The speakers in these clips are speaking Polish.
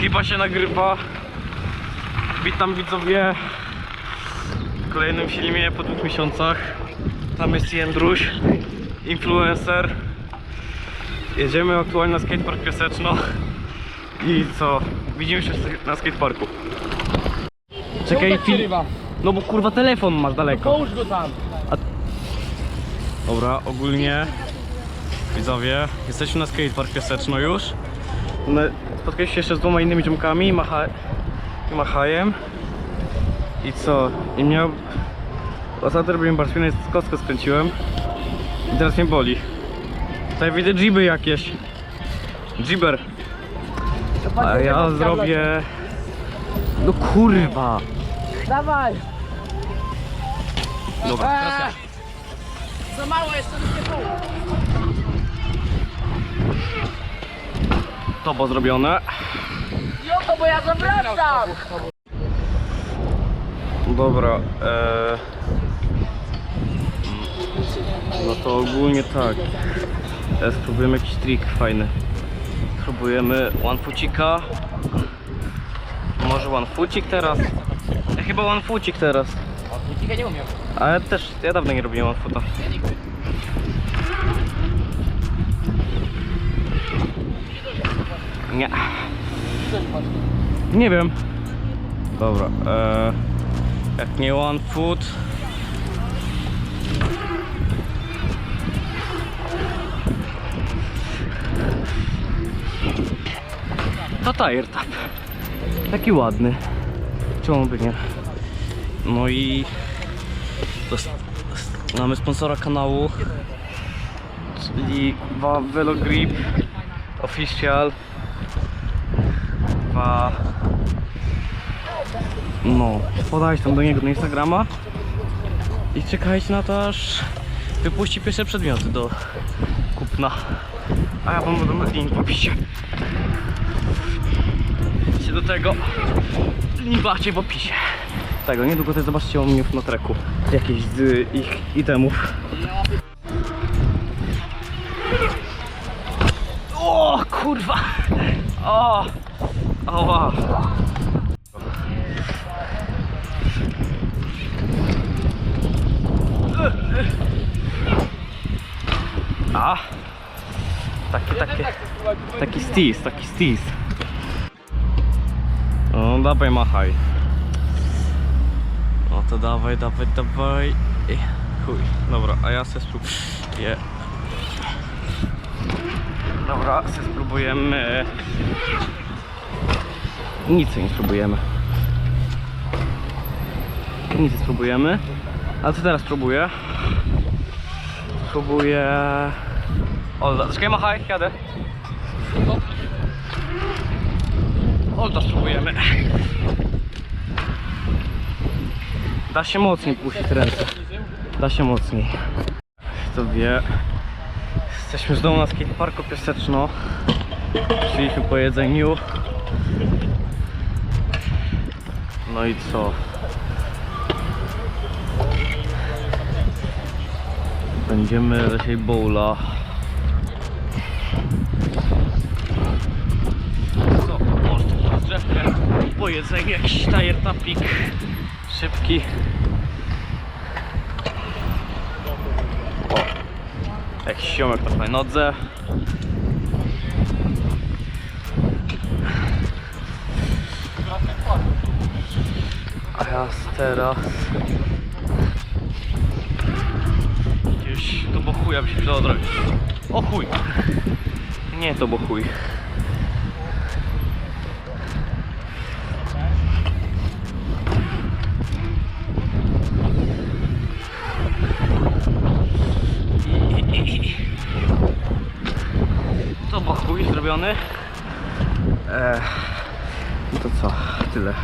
Chyba się nagrywa. Witam widzowie w kolejnym filmie po dwóch miesiącach. Tam jest Jędruś, influencer. Jedziemy aktualnie na skatepark Piaseczno. I co? Widzimy się na skateparku. Czekaj, film. No bo kurwa telefon masz daleko. Połóż go tam. Dobra, ogólnie widzowie, jesteśmy na skatepark Piaseczno już. No, Spotkaliśmy się jeszcze z dwoma innymi ziomkami, macha... i Machajem. I co? I miał... Ostatnio robiłem barszwinę, kostkę skręciłem. I teraz mnie boli. Tutaj widzę jiby jakieś. Jibber. A ja zrobię... No kurwa! Dawaj. Dobra, teraz ja. Za mało jeszcze nie pół. To było zrobione. Joko, bo ja zawracam. Dobra, e... No to ogólnie tak. E, spróbujemy jakiś trik fajny. Spróbujemy one foocika. Może one foocik teraz? Ja chyba one foocik teraz. Nikt nie umiem. Ale też, ja dawno nie robiłem one foota. Nie. Nie wiem. Dobra, e, jak nie one foot. To tire tap. Taki ładny. Czemu by nie? No i mamy sponsora kanału, czyli wa Velo Grip Official. Wa... No, podajcie tam do niego na Instagrama i czekajcie na to, aż wypuści pierwsze przedmioty do kupna. A ja wam będę link w opisie. Idźcie do tego. Link macie w opisie. Tego, niedługo też zobaczcie u mnie na treku jakieś z ich itemów. O kurwa! O! Oła! A! Takie, takie, taki stis, taki stis. O, dawaj machaj. No to dawaj, dawaj, dawaj. Chuj. Dobra, a ja se spróbuję. Dobra, se spróbujemy. Nic nie spróbujemy. Nic nie spróbujemy. Ale co teraz spróbuję? Spróbuję. O, czekaj, machaj, jadę. O, to spróbujemy. Da się mocniej puścić ręce. Da się mocniej. Kto wie. Jesteśmy znowu na skateparku Piaseczno. Przyjechaliśmy po jedzeniu. No i co? Będziemy dzisiaj bowla. Co? Rozgrzewkę po jedzeniu jakiś tajer szybki. O, jakiś siomek na nodze. Ja teraz gdzieś to bo chuja by się przydało zrobić. O chuj! Nie to bo chuj. To bo chuj zrobiony. Eee, to co? Tyle.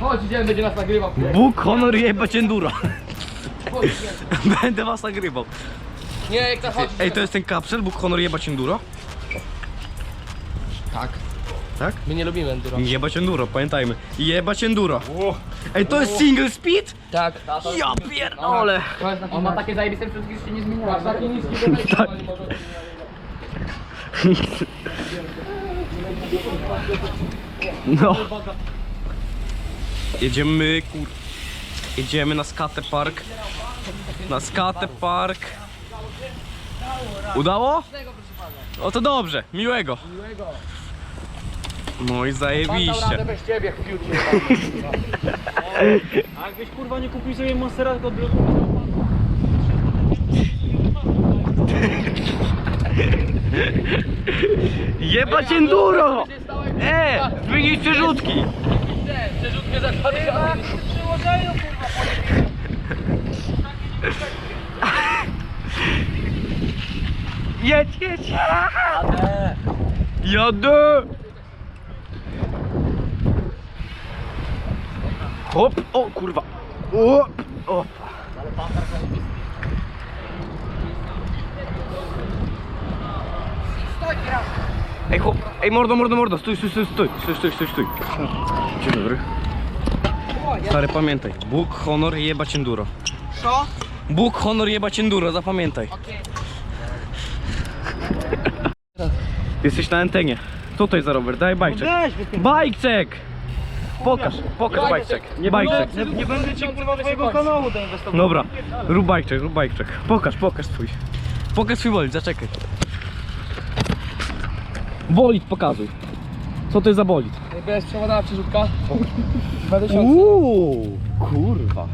Chodź, idziemy, będzie nas nagrywał. Bóg, honor jebać enduro. Chodź. Będę was nagrywał. Nie, jak to chodzi. Ej, to jest ten kapsel, Bóg, honor, jebać enduro? Tak. Tak? My nie lubimy enduro. Jebać enduro, pamiętajmy. Jebać enduro. Ej, to jest single speed? Tak. Ja pierdolę. On ma takie zajebiste wszystkie, że się nie zmieniło. Masz takie niskie, że Tak. No. Jedziemy, kur... Jedziemy na skater park. Na skater park. Udało? O to dobrze, miłego. Miłego. No i Pan dał radę zajebiście. bez ciebie w. A jakbyś kurwa nie kupił sobie Monstera, tylko dla... Jebać enduro! E, wynieś przerzutki przerzutkę za Chyba się przyłożają, kurwa, Jedź, jedź! Jadę! Hop! O kurwa! Hop! Opa! Ale pan tak ej mordo, mordo, mordo, stój, stój, stój, stój, stój, stój, stój, stój. Dzień dobry. Stary, pamiętaj, Bóg, honor, jebać enduro. Co? Bóg, honor, jebać enduro, zapamiętaj. Jesteś na antenie. Jest za rower? Daj bajczek. Wypierdolę. Bajczek! Pokaż, pokaż bajczek. Bajczek. Nie, nie będę ci kurwa twojego kanału doinwestował. Dobra, rób bajczek, rób bajczek. Pokaż, pokaż swój. Pokaż swój bolid, zaczekaj. Bolid pokazuj. Co to jest za bolid? Bez przewodowa przerzutka. 2000. Uuu, kurwa.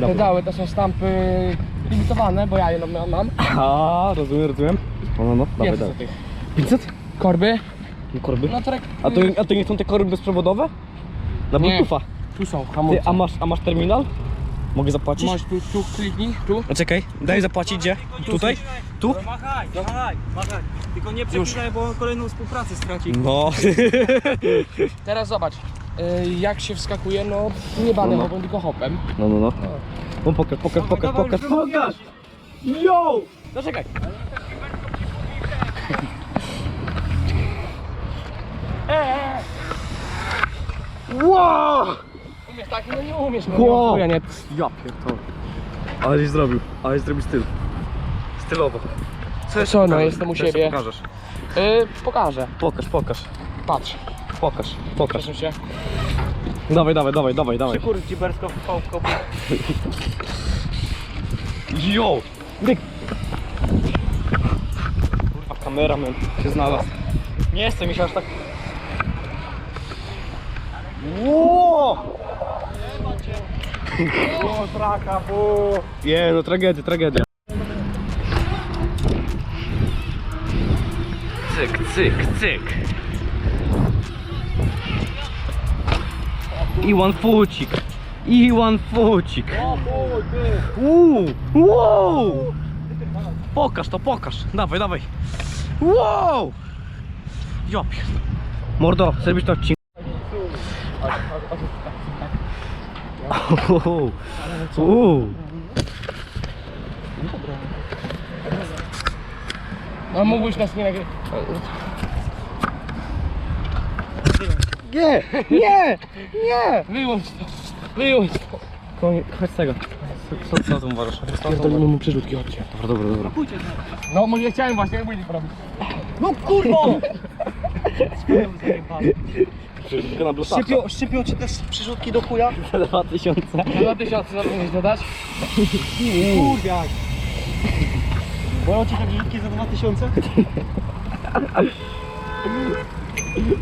Pedały to są stampy limitowane, bo ja je mam- mam. A, rozumiem, rozumiem. No, no, no, dawaj, 500 dawaj. tych. 500? Korby. No korby. No trek. A to, a to nie są te korby bezprzewodowe? Na Nie. Bluetootha. Tu są Ty, hamulce. a masz, a masz terminal? Mogę zapłacić? Masz tu, tu kliknij, tu. A czekaj, daj zapłacić gdzie? Tutaj? Tu? Machaj, machaj, machaj. Tylko nie przeklinaj, bo kolejną współpracę straci. No. Teraz zobacz. y, Jak się wskakuje, no nie banem hopem, tylko hopem. No, no, no. No pokaż, pokaż, pokaż, pokaż, pokaż! Yo! Zaczekaj. Wow! Umiesz tak? No nie umiesz, no Wow. nie, nie. Ja pierdolę. Aleś zrobił, aleś zrobił styl. Stylowo. Co jeszcze Co, no, pokażesz? jestem u Co jeszcze siebie. pokażesz? Y, pokażę. Pokaż, pokaż, Patrz. pokaż, pokaż. Proszę się. Dawaj, dawaj, dawaj, dawaj, dawaj. Kurde, cibersko w pałko. Yo! Dyk! Kurwa, kameraman się znalazł. Nie chcę mi się aż tak... Ło! O, traka, bo... Nie, no tragedia, tragedia. Cyk, cyk, cyk. Fucik. Iwan Fucik. O, chuj, ty. Uuu, wow! Pokaż to, pokaż. Dawaj, dawaj. Wow! Ja pierd- Mordo, zrobisz to odcinek. Uuu, uuu. No mógłbyś nas nie nagrywać. Nie, nie, nie! Wyłącz to. Wyłącz to. Chodź z tego. Co, co, co tam uważasz? Pierdolimy mu przerzutki, chodźcie. Dobra, dobra, dobra. No może chciałem właśnie, jak będzie robić. No kurwo! Tylko na blusaka. Szczypią, szczypią ci też przyrzutki do chuja? 2000. Na 2000 zapomnieć dodać. Kurwiak. Bolą ci te przyrzutki za 2000?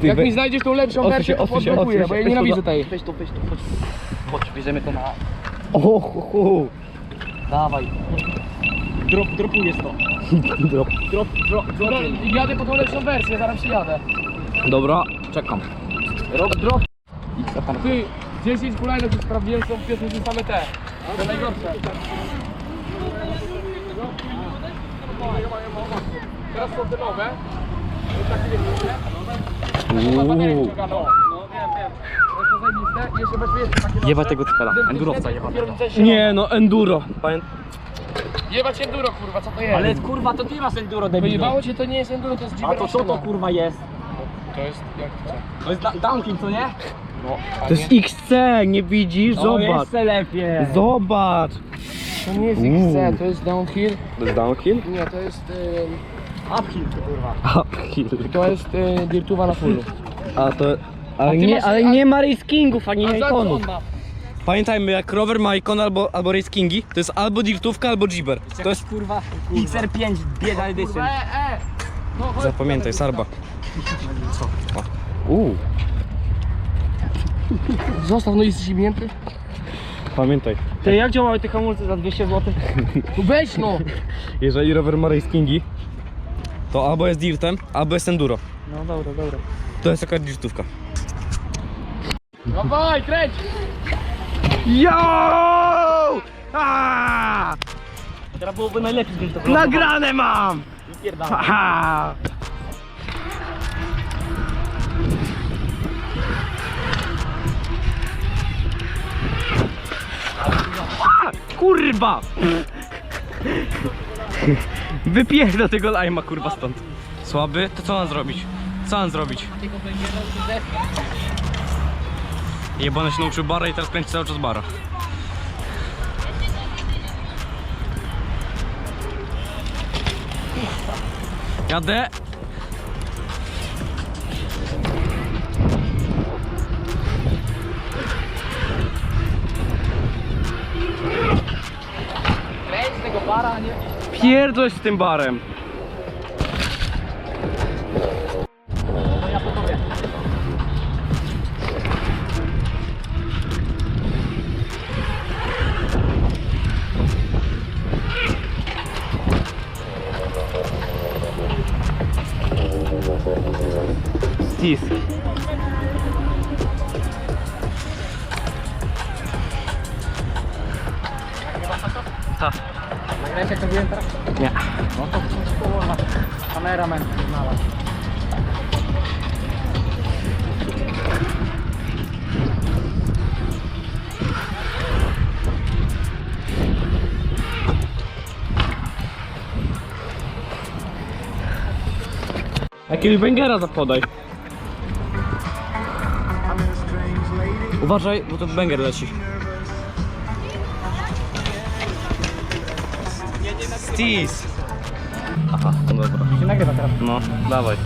Jak mi znajdziesz tą lepszą wersję, się, to się, odsuń bo się. ja nienawidzę za- tej. Weź to, weź to, chodź. Chodź, bierzemy to na... O, hu, hu. Dawaj. Drop, dropujesz to. Drop. Drop, drop, drop. Jadę po tą lepszą wersję, zaraz przyjadę. Dobra, czekam. Drop, drop. Ty, 10 hulajnów już sprawdziłem, są w piosenki same te. Te najgorsze. Teraz są te nowe. Uuu. No Jebać tego nowe. endurowca się Nie no, enduro. Jebać enduro, kurwa, co to jest? Ale kurwa, to ty masz enduro debilu. Pojebało cię, to nie jest enduro, to jest A to co to kurwa jest? To jest, jak to co? To jest da- downhill, co nie? No, To jest. XC, nie widzisz? No Zobacz. jeszcze lepiej. Zobacz. To nie jest. XC, to jest downhill. To jest downhill? Nie, to jest... Ym... Uphill, kurwa. Uphill. To jest y, Dirtuwa na fullu. A to... Ale ty nie, masz- ale a- nie ma Race Kingów, ani A za co ikonów. on ma? Pamiętajmy, jak rower ma ikon albo, albo Race Kingi, to jest albo dirtówka, albo jibber. To jest... kurwa XR5 bieda edition. E, e! No, chodź, Zapamiętaj, Sarba. Uuu, Zostaw, no jesteś imięty. pamiętaj. Ty, jak działały te hamulce za 200 zł? No weź no! Jeżeli rower ma Race Kingi, to albo jest dirtem, albo jest enduro. No dobra, dobra. To jest taka dirtówka. Dawaj, kręć! Yo! Teraz byłoby najlepiej, gdybym to. Nagrane mam! Aha! Kurwa! Wypierdol tego lajma kurwa stąd. Słaby? To co mam zrobić? Co mam zrobić? Jebany się nauczył bara i teraz kręci cały czas bara. Jadę. Kręć tego para, nie? Pierdol z tym barem. Jak to wiem teraz? Nie. No to kurwa. Kameraman znalazł. Jakiegoś węgera zapodaj. Uważaj, bo to węgier leci. Stis. Aha, no dobra. Się nagrywa teraz. No, dawaj.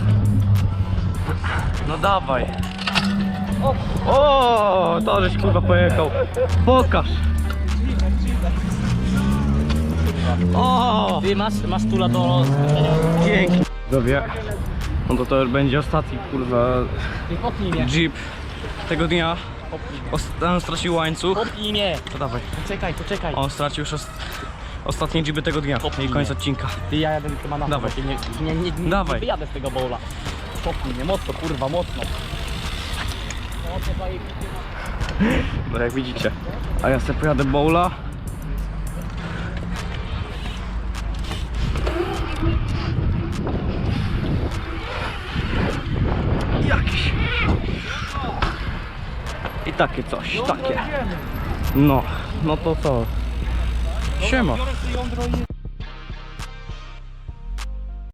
No dawaj. O, to żeś kurwa pojechał. Pokaż. O, Ty masz, masz tula do... pięknie. Dowie. No to to już będzie ostatni kurwa Nie popnij mnie. jeep tego dnia. Popnij. Ost- on stracił łańcuch. Popnij mnie. To dawaj. Poczekaj, poczekaj. On stracił już ostatnie jeepy tego dnia. Popnij I koniec mnie. odcinka. Ty, ja jadę chyba na Dawaj. Nie, nie, nie, nie, Dawaj. nie wyjadę z tego bowla. Popnij mnie, mocno, kurwa, mocno. No jak widzicie. A ja sobie pojadę bowla. Jakiś. I takie coś, takie. No, no to co? Siema. Biorę jądro i...